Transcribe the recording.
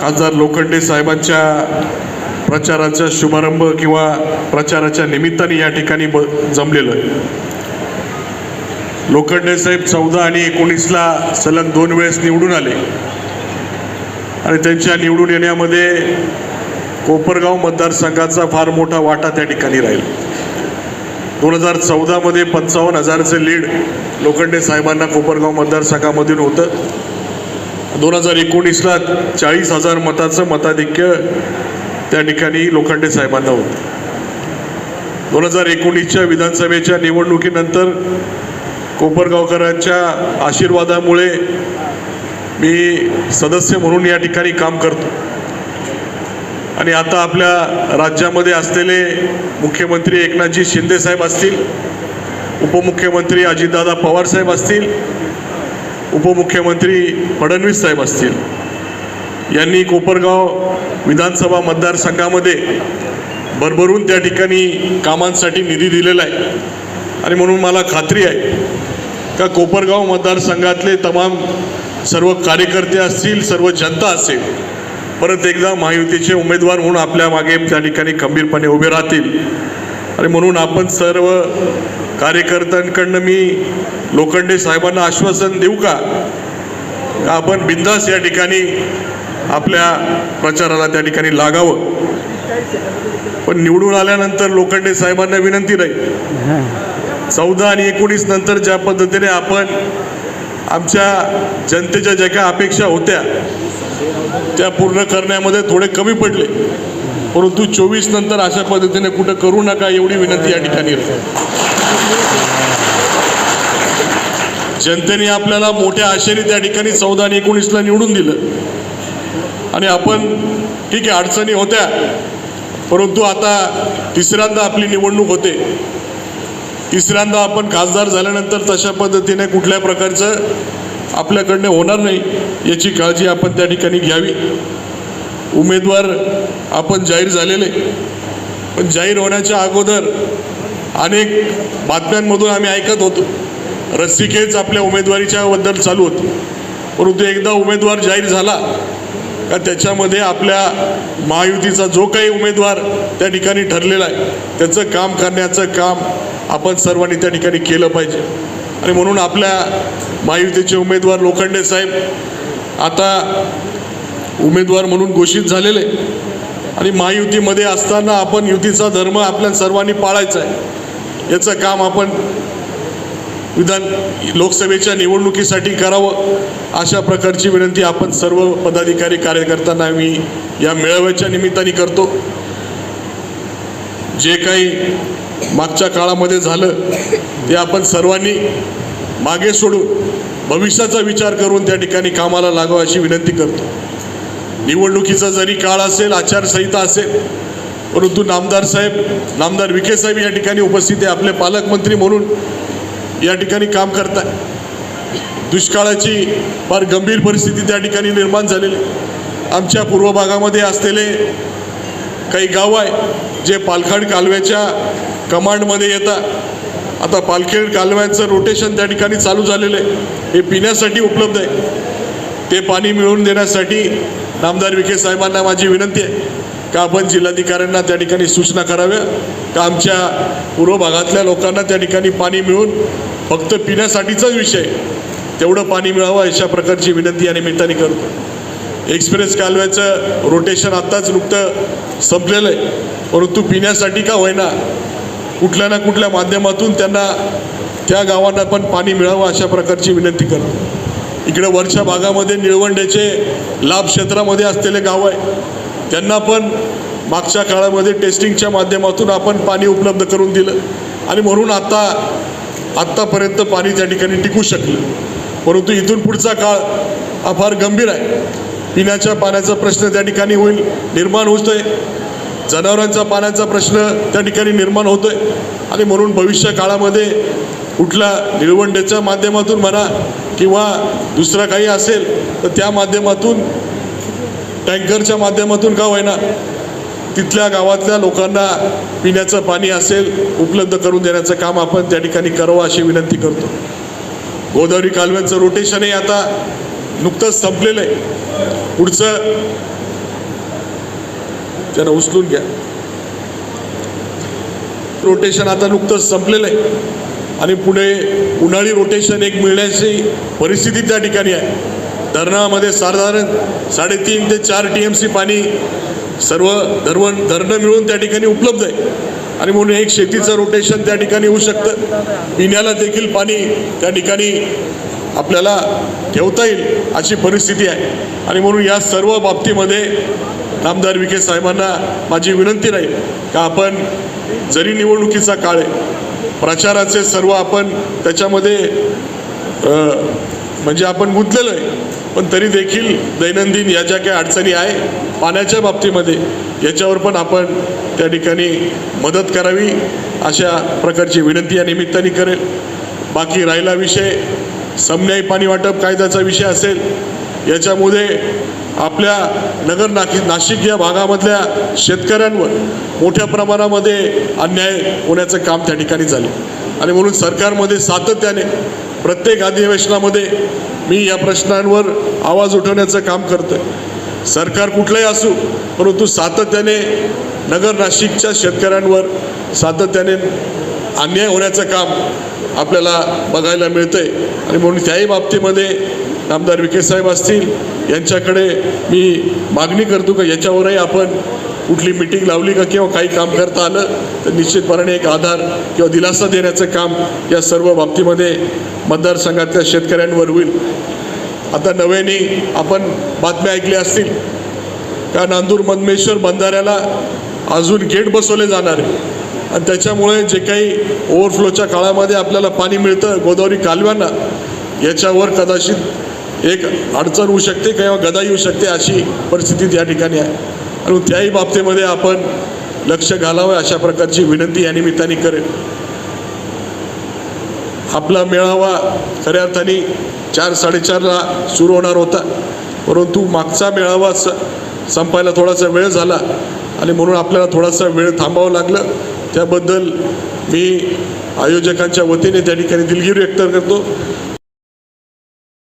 खासदार लोखंडे साहेबांच्या प्रचाराचा शुभारंभ किंवा प्रचाराच्या निमित्ताने या ठिकाणी ब जमलेलं आहे. लोखंडे साहेब चौदा आणि एकोणीसला सलग दोन वेळेस निवडून आले. आणि त्यांच्या निवडून येण्यामध्ये कोपरगाव मतदारसंघाचा फार मोठा वाटा त्या ठिकाणी राहील. दोन हजार चौदामध्ये पंचावन्न हजारचं लीड लोखंडे साहेबांना कोपरगाव मतदारसंघामधून होतं. दोन हजार एकोणीसला चाळीस हजार मताचं मताधिक्य त्या ठिकाणी लोखंडे साहेबांना होतं. दोन हजार एकोणीसच्या विधानसभेच्या निवडणुकीनंतर कोपरगावकरांच्या आशीर्वादामुळे मी सदस्य म्हणून या ठिकाणी काम करतो. आणि आता आपल्या राज्यामध्ये असलेले मुख्यमंत्री एकनाथजी शिंदे साहेब असतील उपमुख्यमंत्री अजितदादा पवार साहेब असतील उपमुख्यमंत्री फडणवीस साहेब असतील. यांनी कोपरगाव विधानसभा मतदारसंघामध्ये भरभरून त्या ठिकाणी कामांसाठी निधी दिलेला आहे. आणि म्हणून मला खात्री आहे का कोपरगाव मतदारसंघातले तमाम सर्व कार्यकर्ते असतील सर्व जनता असेल परत एकदा महायुतीचे उमेदवार म्हणून आपल्या मागे त्या ठिकाणी खंबीरपणे उभे राहतील. आणि म्हणून आपण सर्व कार्यकर्त्यांकडनं मी लोखंडे साहेबांना आश्वासन देऊ का? आपण बिंदास या ठिकाणी आपल्या प्रचाराला त्या ठिकाणी लागावं. पण निवडून आल्यानंतर लोखंडे साहेबांना विनंती राहील. चौदा आणि एकोणीस नंतर ज्या पद्धतीने आपण आमच्या जनतेच्या ज्या काही अपेक्षा होत्या त्या पूर्ण करण्यामध्ये थोडे कमी पडले. परंतु चोवीस नंतर अशा पद्धतीने कुठं करू नका एवढी विनंती या ठिकाणी राहील. जनतेने आपल्याला मोठ्या आशेने त्या ठिकाणी चौदा आणि एकोणीसला निवडून दिलं. आणि आपण ठीक आहे अडचणी होत्या परंतु आता तिसऱ्यांदा आपली निवडणूक होते. तिसऱ्यांदा आपण खासदार झाल्यानंतर तशा पद्धतीने कुठल्या प्रकारचं आपल्याकडनं होणार नाही याची काळजी आपण त्या ठिकाणी घ्यावी. उमेदवार आपण जाहीर झालेले. पण जाहीर होण्याच्या अगोदर अनेक बातम्यांमधून आम्ही ऐकत होतो. रस्सीखेच आपल्या उमेदवारीच्या बद्दल चालू होती. परंतु एकदा उमेदवार जाहीर झाला का त्याच्यामध्ये आपल्या महायुतीचा जो काही उमेदवार त्या ठिकाणी ठरलेला आहे त्याचं काम करण्याचं काम आपण सर्वांनी त्या ठिकाणी केलं पाहिजे. आणि म्हणून आपल्या महायुतीचे उमेदवार लोखंडे साहेब आता उमेदवार म्हणून घोषित झालेले. आणि महायुतीमध्ये असताना आपण युतीचा धर्म आपल्या सर्वांनी पाळायचा आहे. याचं काम आपण विधान लोकसभेच्या निवडणुकीसाठी करावं अशा प्रकारची विनंती आपण सर्व पदाधिकारी कार्यकर्त्यांना मी या मेळाव्याच्या निमित्ताने करतो. जे काही मागच्या काळामध्ये झालं ते आपण सर्वांनी मागे सोडून भविष्याचा विचार करून त्या ठिकाणी कामाला लागावं अशी विनंती करतो. निवडणुकीचा जरी काळ असेल आचारसंहिता असेल परंतु नामदार साहेब नामदार विखे साहेब या ठिकाणी उपस्थित आहे. आपले पालकमंत्री म्हणून या ठिकाणी काम करताय. दुष्काळाची फार गंभीर परिस्थिती त्या ठिकाणी निर्माण झालेली आमच्या पूर्व भागामध्ये असलेले काही गाव आहे जे पालखाड कालव्याच्या कमांडमध्ये येतात. आता पालखेड कालव्यांचं रोटेशन त्या ठिकाणी चालू झालेलं आहे. हे पिण्यासाठी उपलब्ध आहे. ते पाणी मिळवून देण्यासाठी नामदार विखे साहेबांना माझी विनंती आहे. का आपण जिल्हाधिकाऱ्यांना त्या ठिकाणी सूचना कराव्या? का आमच्या पूर्व भागातल्या लोकांना त्या ठिकाणी पाणी मिळून फक्त पिण्यासाठीचाच विषय? तेवढं पाणी मिळावं अशा प्रकारची विनंती या निमित्ताने करतो. एक्सप्रेस कालव्याचं रोटेशन आत्ताच नुकतं संपलेलं आहे. परंतु पिण्यासाठी का होईना कुठल्या ना कुठल्या माध्यमातून त्यांना त्या गावांना पण पाणी मिळावं अशा प्रकारची विनंती करतो. इकडे वरच्या भागामध्ये निळवंडेचे लाभ क्षेत्रामध्ये असलेले गाव आहे. त्यांना पण मागच्या काळामध्ये टेस्टिंगच्या माध्यमातून आपण पाणी उपलब्ध करून दिलं. आणि म्हणून आता आत्तापर्यंत पाणी त्या ठिकाणी टिकू शकलं. परंतु इथून पुढचा काळ हा फार गंभीर आहे. पिण्याच्या पाण्याचा प्रश्न त्या ठिकाणी होईल निर्माण होतोय. जनावरांचा पाण्याचा प्रश्न त्या ठिकाणी निर्माण होतोय. आणि म्हणून भविष्य काळामध्ये कुठल्या निळवंडेच्या माध्यमातून म्हणा किंवा दुसरा काही असेल तर त्या माध्यमातून टँकरच्या माध्यमातून का होईना तिथल्या गावातल्या लोकांना पिण्याचं पाणी असेल उपलब्ध करून देण्याचं काम आपण त्या ठिकाणी करावं अशी विनंती करतो. गोदावरी कालव्यांचं रोटेशनही आता नुकतंच संपलेलं आहे. पुढचं त्यांना उचलून घ्या. रोटेशन आता नुकतंच संपलेलं आहे. आणि पुढे उन्हाळी रोटेशन एक मिळण्याची परिस्थिती त्या ठिकाणी आहे. धरणामध्ये साधारण साडेतीन ते चार टी एम सी पाणी सर्व धरण धरणं मिळून त्या ठिकाणी उपलब्ध आहे. आणि म्हणून एक शेतीचं रोटेशन त्या ठिकाणी होऊ शकतं. पिण्याला देखील पाणी त्या ठिकाणी आपल्याला ठेवता येईल अशी परिस्थिती आहे. आणि म्हणून या सर्व बाबतीमध्ये नामदार विखे साहेबांना माझी विनंती राहील का आपण जरी निवडणुकीचा काळ आहे प्रचाराचे सर्व आपण त्याच्यामध्ये म्हणजे आपण गुंतलेलो आहे पण तरी देखील दैनंदिन या ज्या काही अडचणी आहे पाण्याच्या बाबतीमध्ये याच्यावर पण आपण त्या ठिकाणी मदत करावी अशा प्रकारची विनंती या निमित्ताने करेल. बाकी राहिला विषय समन्यायी पाणी वाटप कायद्याचा विषय असेल याच्यामध्ये आपल्या नगर नाकी नाशिक या भागामधल्या शेतकऱ्यांवर मोठ्या प्रमाणामध्ये अन्याय होण्याचं काम त्या ठिकाणी झाले. आणि म्हणून सरकारमध्ये सातत्याने प्रत्येक अधिवेशनामध्ये मी या प्रश्नांवर आवाज उठवण्याचं काम करतो सरकार कुठलंही असू परंतु सातत्याने नगर नाशिकच्या शेतकऱ्यांवर सातत्याने अन्याय होण्याचं काम आपल्याला बघायला मिळतंय. आणि म्हणून त्याही बाबतीमध्ये आमदार विखे साहेब असतील यांच्याकडे मी मागणी करतो का याच्यावरही आपण कुठली मिटिंग लावली का किंवा काही काम करता आलं तर निश्चितपणे एक आधार किंवा दिलासा देण्याचं काम या सर्व बाबतीमध्ये मतदारसंघातल्या शेतकऱ्यांवर होईल. आता नव्याने आपण बातम्या ऐकल्या असतील का नांदूर मधमेश्वर बंधाऱ्याला अजून गेट बसवले जाणार आहे. आणि त्याच्यामुळे जे काही ओव्हरफ्लोच्या काळामध्ये आपल्याला पाणी मिळतं गोदावरी कालव्यांना याच्यावर कदाचित एक अडचण होऊ शकते किंवा गदा येऊ शकते अशी परिस्थिती या ठिकाणी आहे. आणि त्याही बाबतीमध्ये आपण लक्ष घालावं अशा प्रकारची विनंती या निमित्ताने करेल आपला मेळावा खऱ्या अर्थाने चार साडेचारला सुरू होणार होता. परंतु मागचा मेळावा स संपायला थोडासा वेळ झाला आणि म्हणून आपल्याला थोडासा वेळ थांबावं लागलं. त्याबद्दल मी आयोजकांच्या वतीने त्या ठिकाणी दिलगिरी व्यक्त करतो.